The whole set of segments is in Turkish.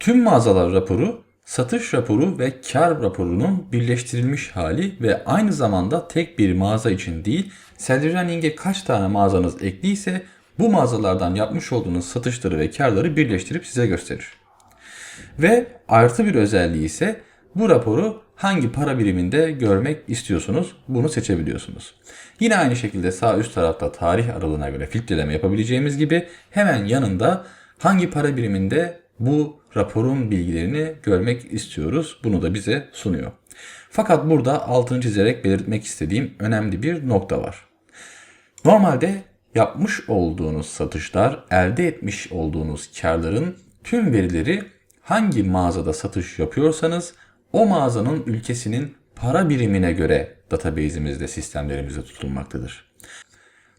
Tüm mağazalar raporu, satış raporu ve kar raporunun birleştirilmiş hali ve aynı zamanda tek bir mağaza için değil, Selleruning'e kaç tane mağazanız ekliyse bu mağazalardan yapmış olduğunuz satışları ve karları birleştirip size gösterir. Ve artı bir özelliği ise bu raporu hangi para biriminde görmek istiyorsunuz bunu seçebiliyorsunuz. Yine aynı şekilde sağ üst tarafta tarih aralığına göre filtreleme yapabileceğimiz gibi hemen yanında hangi para biriminde bu raporun bilgilerini görmek istiyoruz. Bunu da bize sunuyor. Fakat burada altını çizerek belirtmek istediğim önemli bir nokta var. Normalde yapmış olduğunuz satışlar, elde etmiş olduğunuz karların tüm verileri hangi mağazada satış yapıyorsanız o mağazanın ülkesinin para birimine göre database'imizde sistemlerimizde tutulmaktadır.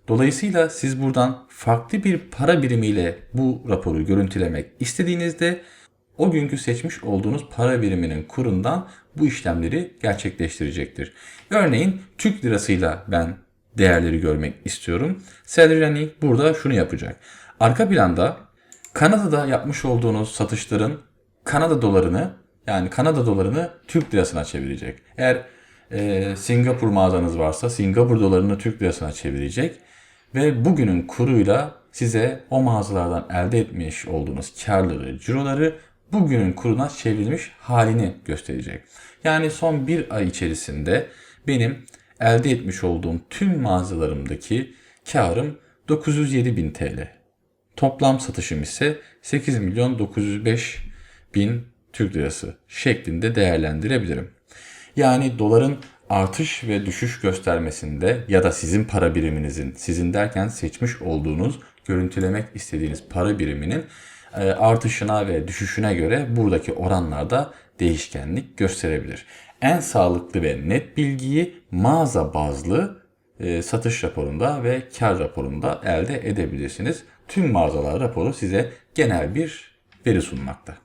Dolayısıyla siz buradan farklı bir para birimiyle bu raporu görüntülemek istediğinizde o günkü seçmiş olduğunuz para biriminin kurundan bu işlemleri gerçekleştirecektir. Örneğin Türk lirasıyla ben değerleri görmek istiyorum. Celery burada şunu yapacak. Arka planda Kanada'da yapmış olduğunuz satışların Kanada dolarını yani Kanada dolarını Türk lirasına çevirecek. Eğer e, Singapur mağazanız varsa Singapur dolarını Türk lirasına çevirecek ve bugünün kuruyla size o mağazalardan elde etmiş olduğunuz karları, ciroları bugünün kuruna çevrilmiş halini gösterecek. Yani son bir ay içerisinde benim elde etmiş olduğum tüm mağazalarımdaki karım 907 bin TL. Toplam satışım ise 8 milyon 905 bin Türk lirası şeklinde değerlendirebilirim. Yani doların artış ve düşüş göstermesinde ya da sizin para biriminizin, sizin derken seçmiş olduğunuz, görüntülemek istediğiniz para biriminin e, artışına ve düşüşüne göre buradaki oranlarda değişkenlik gösterebilir. En sağlıklı ve net bilgiyi mağaza bazlı e, satış raporunda ve kar raporunda elde edebilirsiniz. Tüm mağazalar raporu size genel bir veri sunmakta.